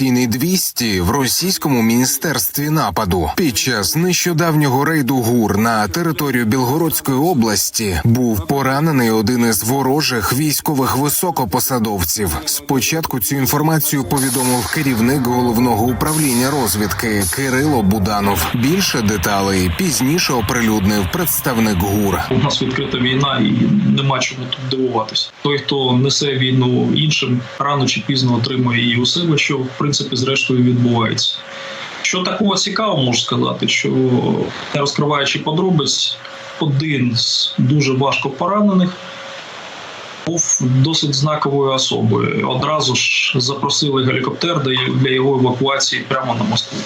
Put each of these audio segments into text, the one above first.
Тійний 200 в російському міністерстві нападу під час нещодавнього рейду ГУР на територію Білгородської області був поранений один із ворожих військових високопосадовців. Спочатку цю інформацію повідомив керівник головного управління розвідки Кирило Буданов. Більше деталей пізніше оприлюднив представник ГУР. У нас відкрита війна, і нема чому тут дивуватися. Той, хто несе війну іншим, рано чи пізно отримує її у себе, що в принципі зрештою відбувається. Що такого цікавого можу сказати, що не розкриваючи подробиць, один з дуже важко поранених був досить знаковою особою. Одразу ж запросили гелікоптер для його евакуації прямо на Москву.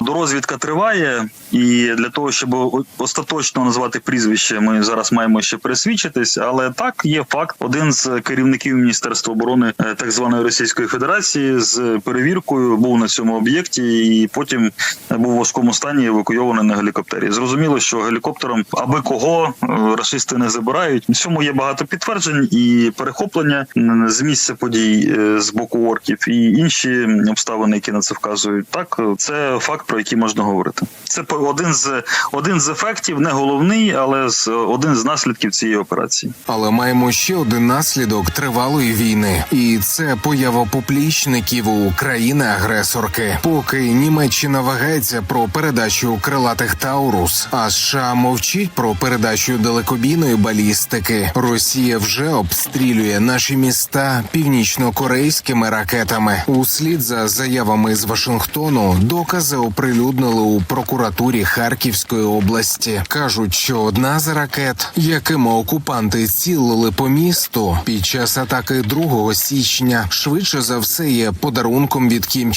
Дорозвідка триває, і для того, щоб остаточно назвати прізвище, ми зараз маємо ще пересвідчитись. Але так є факт: один з керівників міністерства оборони е, так званої Російської Федерації з перевіркою був на цьому об'єкті, і потім був у важкому стані евакуйований на гелікоптері. Зрозуміло, що гелікоптером аби кого е, расисти не забирають. В цьому є багато підтверджень і перехоплення з місця подій е, з боку орків, і інші обставини, які на це вказують. Так це факт про які можна говорити. Це один з один з ефектів, не головний, але з один з наслідків цієї операції. Але маємо ще один наслідок тривалої війни, і це поява поплічників у країни-агресорки. Поки Німеччина вагається про передачу крилатих Таурус, а США мовчить про передачу далекобійної балістики. Росія вже обстрілює наші міста північно-корейськими ракетами. Услід за заявами з Вашингтону докази оприлюднили у прокуратурі Харківської області. кажуть, що одна з ракет, якими окупанти цілили по місту під час атаки 2 січня, швидше за все є подарунком від Кім.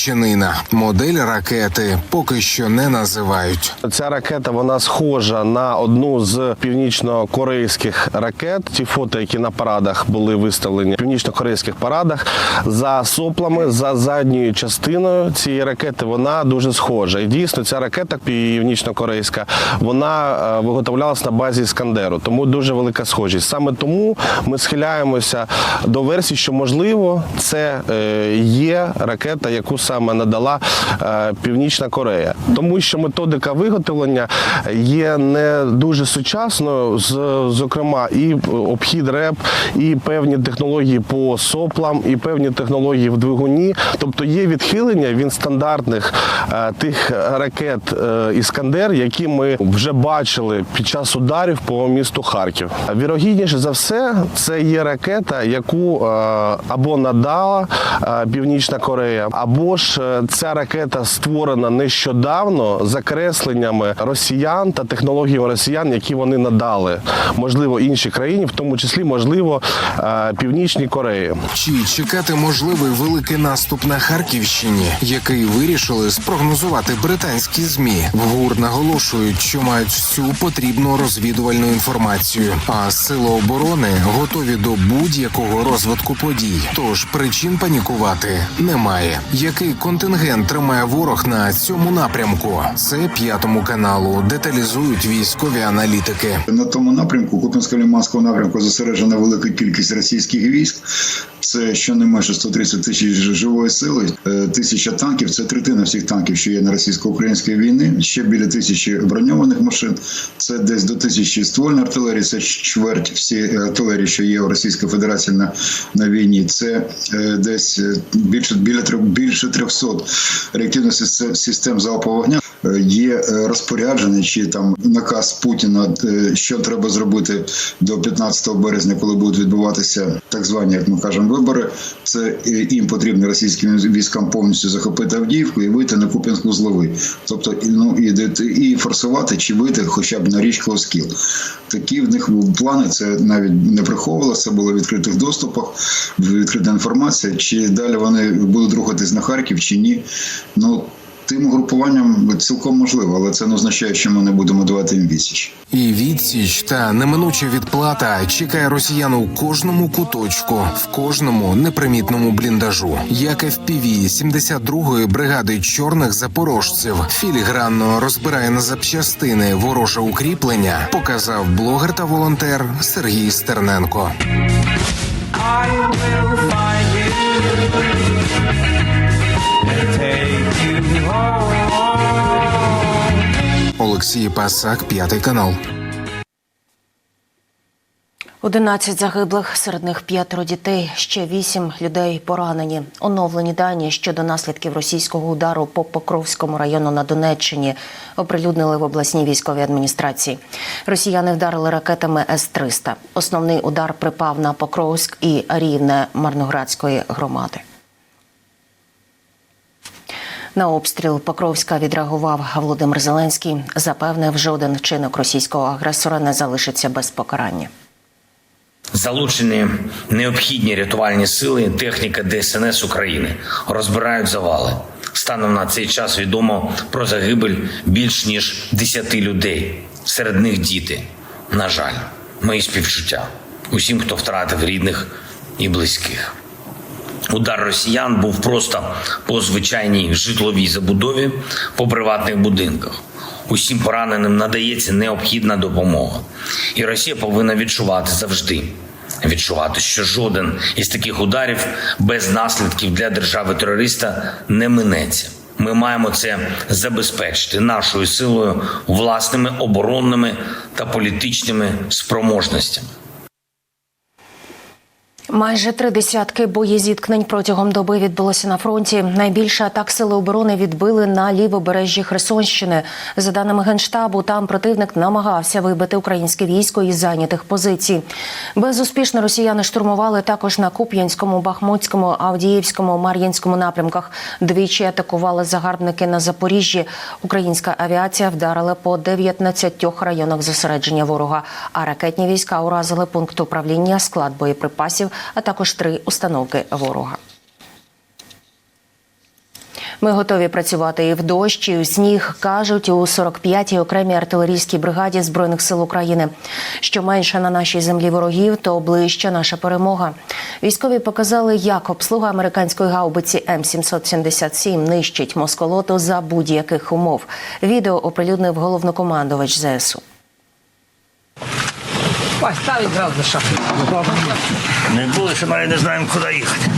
Модель ракети поки що не називають. Ця ракета вона схожа на одну з північно-корейських ракет. Ті фото, які на парадах були виставлені північно-корейських парадах, за соплами, за задньою частиною цієї ракети, вона дуже схожа. І дійсно ця ракета північно-корейська вона е, виготовлялась на базі Іскандеру, тому дуже велика схожість. Саме тому ми схиляємося до версії, що можливо це е, є ракета, яку саме надала е, Північна Корея, тому що методика виготовлення є не дуже сучасною, зокрема, і обхід РЕП, і певні технології по соплам, і певні технології в двигуні. Тобто є відхилення від стандартних е, тих ракет е, Іскандер, які ми вже бачили під час ударів по місту Харків. Вірогідніше за все, це є ракета, яку е, або надала е, Північна Корея, або ж е, ця ракета створена нещодавно закресленнями росіян та технологіями росіян, які вони надали, можливо, іншій країні, в тому числі, можливо, е, Північній Кореї. Чи чекати можливий великий наступ на Харківщині, який вирішили спрогнозувати британські змі? В ГУР наголошують, що мають всю потрібну розвідувальну інформацію. А сили оборони готові до будь-якого розвитку подій. Тож причин панікувати немає. Який контингент тримає ворог на цьому напрямку? Це п'ятому каналу деталізують військові аналітики. На тому напрямку, Купінсько-Ліманського напрямку, зосереджена велика кількість російських військ. Це щонайменше 130 тисяч живої сили, е, тисяча танків. Це третина всіх танків, що є на російсько-українській війни. Ще біля тисячі броньованих машин. Це десь до тисячі ствольної артилерії. Це чверть всі артилерії, що є у Російської Федерації на, на війні. Це е, десь е, більше біля більше 300 реактивних систем залпового вогня. Е, Є е, розпорядження чи там наказ Путіна, е, що треба зробити до 15 березня, коли будуть відбуватися так звані, як ми кажемо, вибори. Це їм потрібно російським військам повністю захопити Авдіївку і вийти на Куп'янську зливи. Тобто, і, ну і, і форсувати чи вийти хоча б на річку Оскіл. Такі в них плани. Це навіть не приховувалося, це було в відкритих доступах, відкрита інформація. Чи далі вони будуть рухатись на Харків, чи ні? Ну тим угрупуванням цілком можливо, але це не означає, що ми не будемо давати їм відсіч. І відсіч та неминуча відплата чекає росіян у кожному куточку, в кожному непримітному бліндажу. Як FPV 72-ї бригади чорних запорожців філігранно розбирає на запчастини вороже укріплення, показав блогер та волонтер Сергій Стерненко. I will Олексій Пасак, п'ятий канал. 11 загиблих, серед них п'ятеро дітей, ще вісім людей поранені. Оновлені дані щодо наслідків російського удару по Покровському району на Донеччині оприлюднили в обласній військовій адміністрації. Росіяни вдарили ракетами С-300. Основний удар припав на Покровськ і Рівне Марноградської громади. На обстріл Покровська відреагував Володимир Зеленський. Запевнив, жоден вчинок російського агресора не залишиться без покарання. Залучені необхідні рятувальні сили, техніка ДСНС України розбирають завали. Станом на цей час відомо про загибель більш ніж 10 людей. Серед них діти. На жаль, мої співчуття усім, хто втратив рідних і близьких. Удар росіян був просто по звичайній житловій забудові, по приватних будинках. Усім пораненим надається необхідна допомога. І Росія повинна відчувати завжди. Відчувати, що жоден із таких ударів без наслідків для держави-терориста не минеться. Ми маємо це забезпечити нашою силою, власними оборонними та політичними спроможностями. Майже три десятки боєзіткнень протягом доби відбулося на фронті. Найбільше атак сили оборони відбили на лівобережжі Херсонщини. За даними генштабу, там противник намагався вибити українське військо із зайнятих позицій. Безуспішно росіяни штурмували також на Куп'янському, Бахмутському, Авдіївському, Мар'їнському напрямках. Двічі атакували загарбники на Запоріжжі. Українська авіація вдарила по 19 районах зосередження ворога. А ракетні війська уразили пункт управління, склад боєприпасів, а також три установки ворога. Ми готові працювати і в дощ, і у сніг, кажуть у 45-й окремій артилерійській бригаді збройних сил України. Що менше на нашій землі ворогів, то ближче наша перемога. Військові показали, як обслуга американської гаубиці М777 нищить москолоту за будь-яких умов. Відео оприлюднив головнокомандувач ЗСУ. Поставить зразу за. Не були, що ми не знаємо, куди їхати.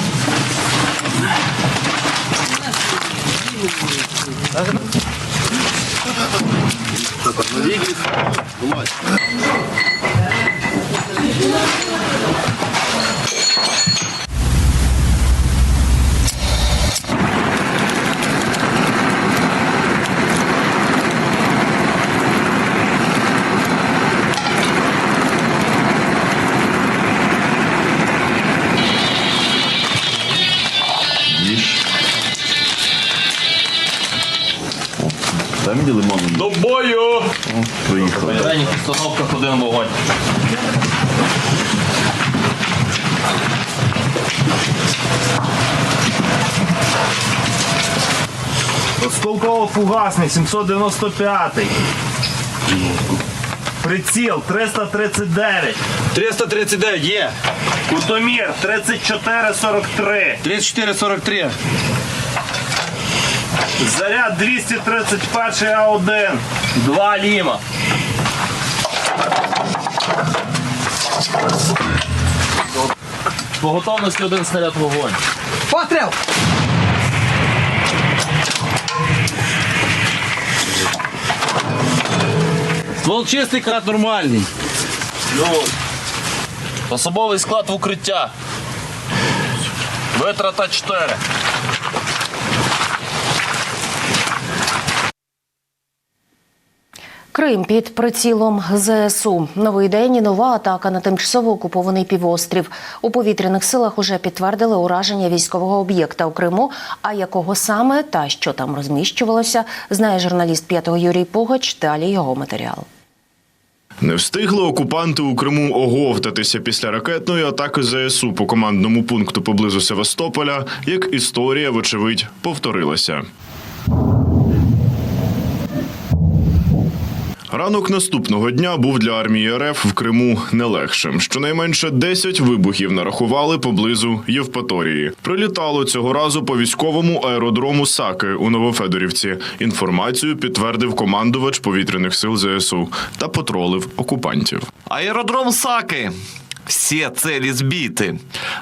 До бою! Приїхали. В крайніх установках один вогонь. Осколково-фугасний 795. Приціл 339. 339 є. Кутомір 3443. 34-43. Заряд 231 А1. Два ліма. По готовності один снаряд вогонь. Постріл! Ствол чистий, крат нормальний. Особовий склад в укриття. Витрата 4. Крим під прицілом ЗСУ. Новий день і нова атака на тимчасово окупований півострів. У повітряних силах уже підтвердили ураження військового об'єкта у Криму. А якого саме та що там розміщувалося, знає журналіст п'ятого Юрій Пугач. Далі його матеріал. Не встигли окупанти у Криму оговтатися після ракетної атаки ЗСУ по командному пункту поблизу Севастополя, як історія, вочевидь, повторилася. Ранок наступного дня був для армії РФ в Криму не легшим. Щонайменше 10 вибухів нарахували поблизу Євпаторії. Прилітало цього разу по військовому аеродрому Саки у Новофедорівці. Інформацію підтвердив командувач повітряних сил ЗСУ та потролив окупантів. Аеродром Саки. Всі цілі збіти.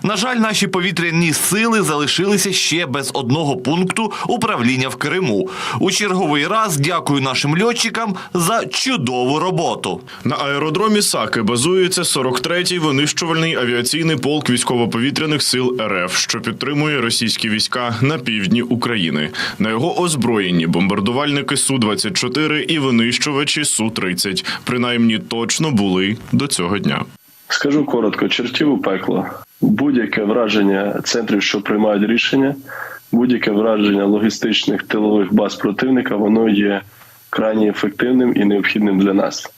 На жаль, наші повітряні сили залишилися ще без одного пункту управління в Криму. У черговий раз дякую нашим льотчикам за чудову роботу. На аеродромі Саки базується 43-й винищувальний авіаційний полк військово-повітряних сил РФ, що підтримує російські війська на півдні України. На його озброєнні бомбардувальники су 24 і винищувачі су 30 принаймні точно були до цього дня. Скажу коротко: чертів у пекло. Будь-яке враження центрів, що приймають рішення, будь-яке враження логістичних тилових баз противника, воно є крайні ефективним і необхідним для нас.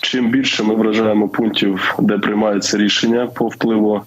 Чим більше ми вражаємо пунктів, де приймаються рішення по впливу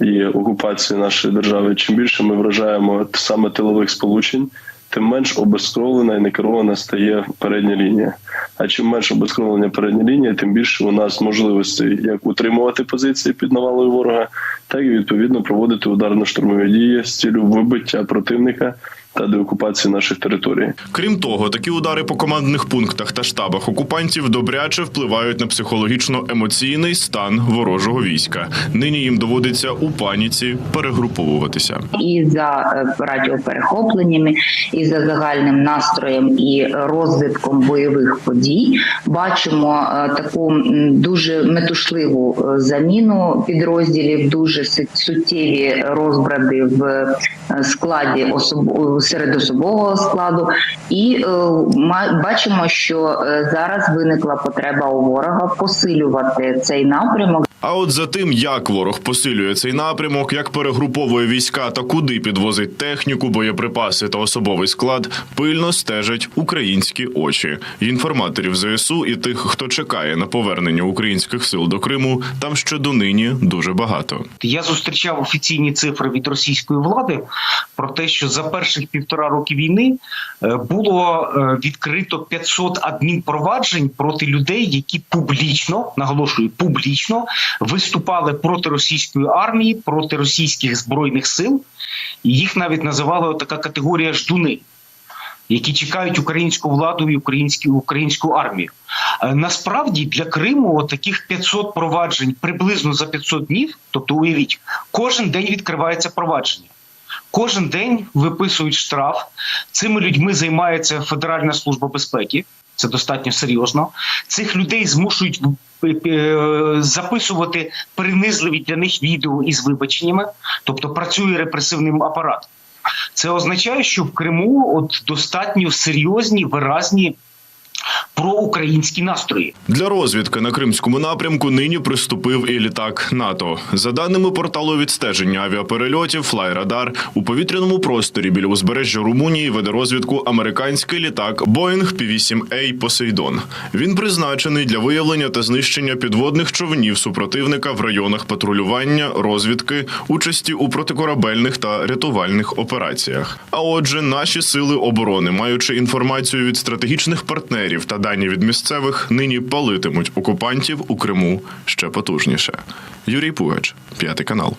і окупації нашої держави, чим більше ми вражаємо саме тилових сполучень, тим менш обескровлена і некерована стає передня лінія. А чим менше обескровлення передня лінія, тим більше у нас можливостей як утримувати позиції під навалою ворога, так і відповідно проводити ударно-штурмові дії з цілю вибиття противника та деокупації наших територій. Крім того, такі удари по командних пунктах та штабах окупантів добряче впливають на психологічно-емоційний стан ворожого війська. Нині їм доводиться у паніці перегруповуватися. і за е, радіоперехопленнями, і за загальним настроєм і розвитком бойових подій. Бачимо е, таку дуже метушливу е, заміну підрозділів, дуже суттєві розбради в складі особ... серед особового складу, і е, ма- бачимо, що е, зараз виникла потреба у ворога посилювати цей напрямок. А от за тим, як ворог посилює цей напрямок, як перегруповує війська та куди підвозить техніку, боєприпаси та особовий склад, пильно стежать українські очі. Інформаторів ЗСУ і тих, хто чекає на повернення українських сил до Криму, там ще донині дуже багато. Я зустрічав офіційні цифри від російської влади про те, що за перших півтора роки війни е, було е, відкрито 500 адмінпроваджень проти людей, які публічно наголошую публічно виступали проти російської армії, проти російських збройних сил. Їх навіть називали така категорія ждуни. Які чекають українську владу і українську українську армію. Е, Насправді для Криму таких 500 проваджень приблизно за 500 днів. Тобто, уявіть, кожен день відкривається провадження. Кожен день виписують штраф. Цими людьми займається Федеральна служба безпеки. Це достатньо серйозно. Цих людей змушують е, е, записувати принизливі для них відео із вибаченнями, тобто працює репресивний апарат. Це означає, що в Криму от достатньо серйозні, виразні проукраїнські настрої. Для розвідки на кримському напрямку нині приступив і літак НАТО. За даними порталу відстеження авіаперельотів Флайрадар, у повітряному просторі біля узбережжя Румунії веде розвідку американський літак Boeing P-8A Посейдон. Він призначений для виявлення та знищення підводних човнів супротивника в районах патрулювання, розвідки, участі у протикорабельних та рятувальних операціях. А отже, наші сили оборони, маючи інформацію від стратегічних партнерів та дані від місцевих, нині палитимуть окупантів у Криму ще потужніше. Юрій Пугач, п'ятий канал.